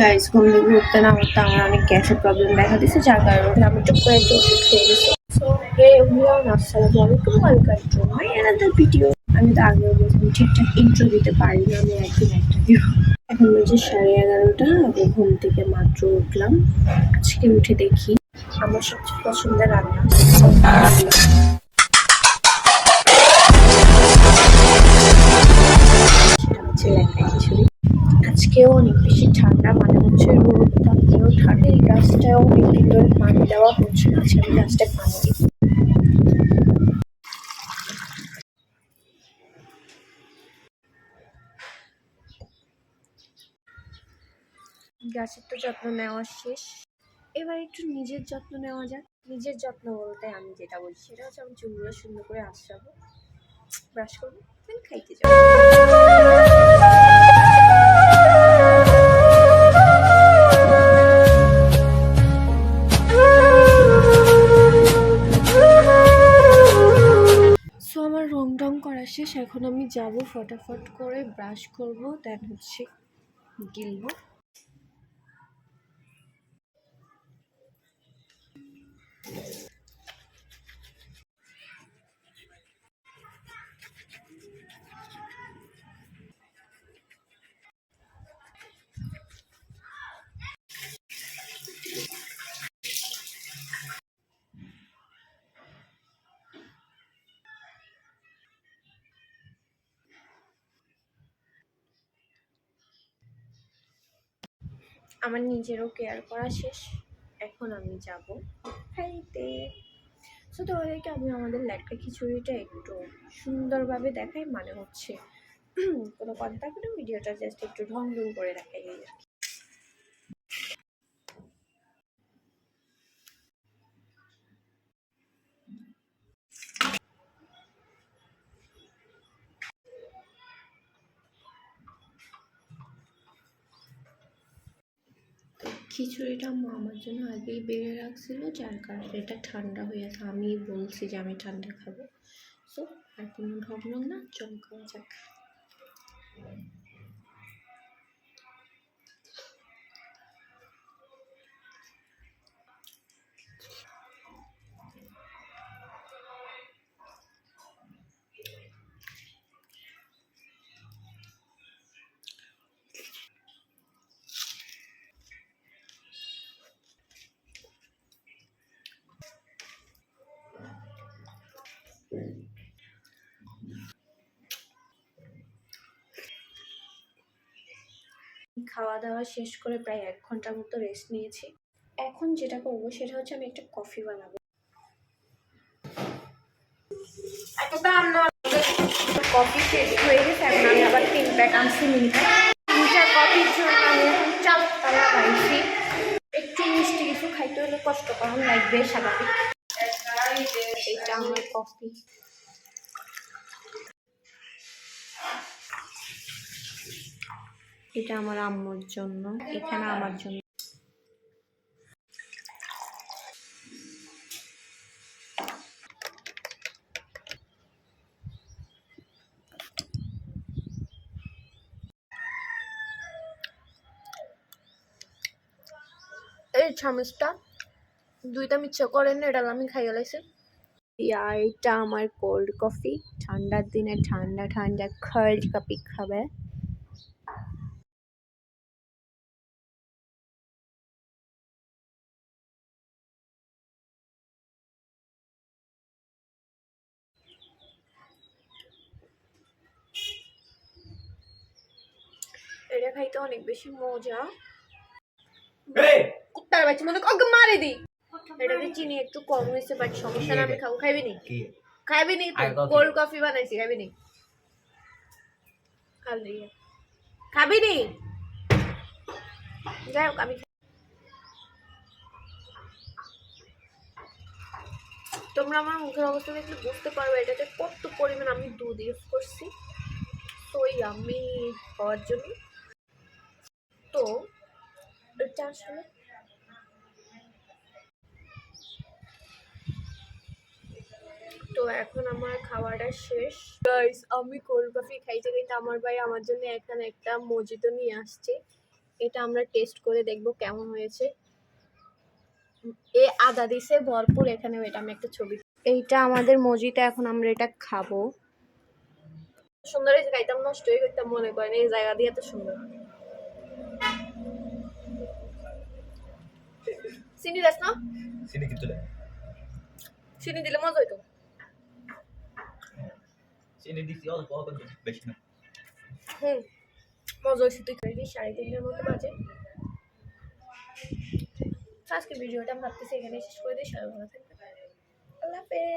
Guys ঘুম থেকে উঠতে না উঠতে আমার অনেক গ্যাসের প্রবলেম দেখা দিচ্ছে যার কারণে আমি চুপ করে একটা ওষুধ খেয়ে গেছি সো হে এভরিওয়ান আসসালামু আলাইকুম welcome to my another video আমি তো আগেও বলছিলাম, ঠিকঠাক ইন্ট্রো দিতে পারি না, আমি একদিন একটা দিব এখন হচ্ছে সাড়ে এগারোটা, আমি ঘুম থেকে মাত্র উঠলাম। আজকে উঠে দেখি আমার সবচেয়ে পছন্দের রান্না। আজকেও অনেক বেশি ঠান্ডা মানে হচ্ছে রোদ তারপরেও ঠান্ডা, এই গাছটাও দিন ধরে পানি দেওয়া হচ্ছে না আজকে আমি গাছটায় পানি দিই। গাছের তো যত্ন নেওয়া শেষ। এবার একটু নিজের যত্ন নেওয়া যাক। নিজের যত্ন বলতে আমি যেটা বলছি, সেটা হচ্ছে আমি চুলগুলো সুন্দর করে আশ্রাবো ব্রাশ করব খাইতে যাব। শেষ এখন আমি যাব ফটাফট করে ব্রাশ করব দেন হচ্ছে গিলবো। আমার নিজেরও কেয়ার করা শেষ। এখন আমি যাব খাইতে সো তোমাদেরকে আমি আমাদের ল্যাটকা খিচুড়িটা একটু সুন্দরভাবে দেখাই। মানে হচ্ছে কোনো কথা থাকে ভিডিওটা জাস্ট একটু ঢং ঢং করে দেখাই খিচুড়িটা মা আমার জন্য আগেই বেড়ে রাখছিল, যার কারণে এটা ঠান্ডা হয়ে আছে। আমি বলছি যে আমি ঠান্ডা খাব। সো আর কোনো ঢং না চল খাওয়া যাক। খাওয়া দাওয়া শেষ করে প্রায় এক ঘণ্টার মতো রেস্ট নিয়েছি। এখন যেটা করব সেটা হচ্ছে আমি একটা কফি বানাবো। কফি শেষ হয়ে গেছে, এখন আমি আবার তিন প্যাক আনছি মিনিটা তিনটা কফির জন্য আমি এখন তালা বাড়িছি একটু মিষ্টি কিছু খাইতে হলে কষ্ট কম লাগবে স্বাভাবিক। এটা আমার কফি এটা আমার আম্মুর জন্য এখানে আমার জন্য। এই চামচটা দুইটা মিচ্ছা করেন এটা আমি খাইয়ে লাইছি। ইয়া এটা আমার কোল্ড কফি ঠান্ডার দিনে ঠান্ডা ঠান্ডা কোল্ড কফি খাবে। এটা খাইতে অনেক বেশি মজা। কুত্তার বাচ্চা মনে ওকে মারে দি। এটাতে চিনি একটু কম হয়েছে বাট সমস্যা না আমি খাব। খাইবি নি? খাইবি নি? Cold coffee. বানাইছি খাইবি নি? খালি খাবি নি? যাই হোক আমি তোমরা আমার মুখের অবস্থা দেখলে বুঝতে পারবে এটাতে কত পরিমাণ আমি দুধ ইউজ করছি। তো আমি হওয়ার জন্য। এটা আসলে। তো এখন আমার খাওয়াটা শেষ। গাইস আমি কোল্ড কফি খাইতে খাইতে আমার ভাই আমার জন্য এখানে একটা মজিতো নিয়ে আসছে। এটা আমরা টেস্ট করে দেখব কেমন হয়েছে। এ আদা দিছে ভরপুর, এখানে এটা আমি একটা ছবি। এইটা আমাদের মজিটা এখন আমরা এটা খাব। সুন্দর হয়েছে, খাইতাম নষ্ট হয়ে গেতাম মনে করেন এই জায়গা দিয়ে এত সুন্দর। চিনি দাস না? চিনি কিন্তু দেয় চিনি দিলে মজা হইতো। চিনি দিছি অল্প অল্প বেশি না। হুম মজা হইছে তুই তৈরি সাড়ে তিনটের মতো বাজে। আজকে ভিডিওটা আমি ভাবতেছি এখানে শেষ করে দিই সবাই ভালো থাকবে আল্লাহ হাফেজ।